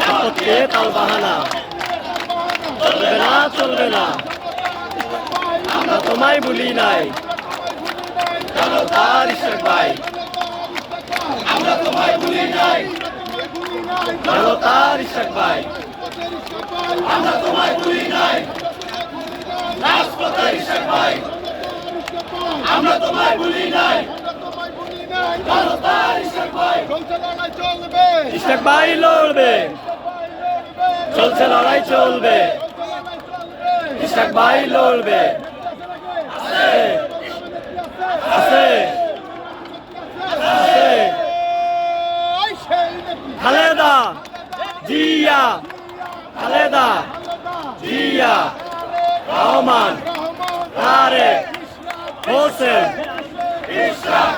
সম্পদকে তাল আমরা তোমায় ভুলি নাই জনতার ইশাক ভাই আমরা তোমায় ভুলি নাই জনতার ইশাক ভাই আমরা তোমায় ভুলি নাই রাজপথের ইশাক ভাই আমরা তোমায় নাই ইশাক ভাই লড়বে চলছে লড়াই চলবে ইশাক ভাই লড়বে আছে আছে আছে খালেদা জিয়া খালেদা জিয়া রহমান তারেক হোসেন Isso!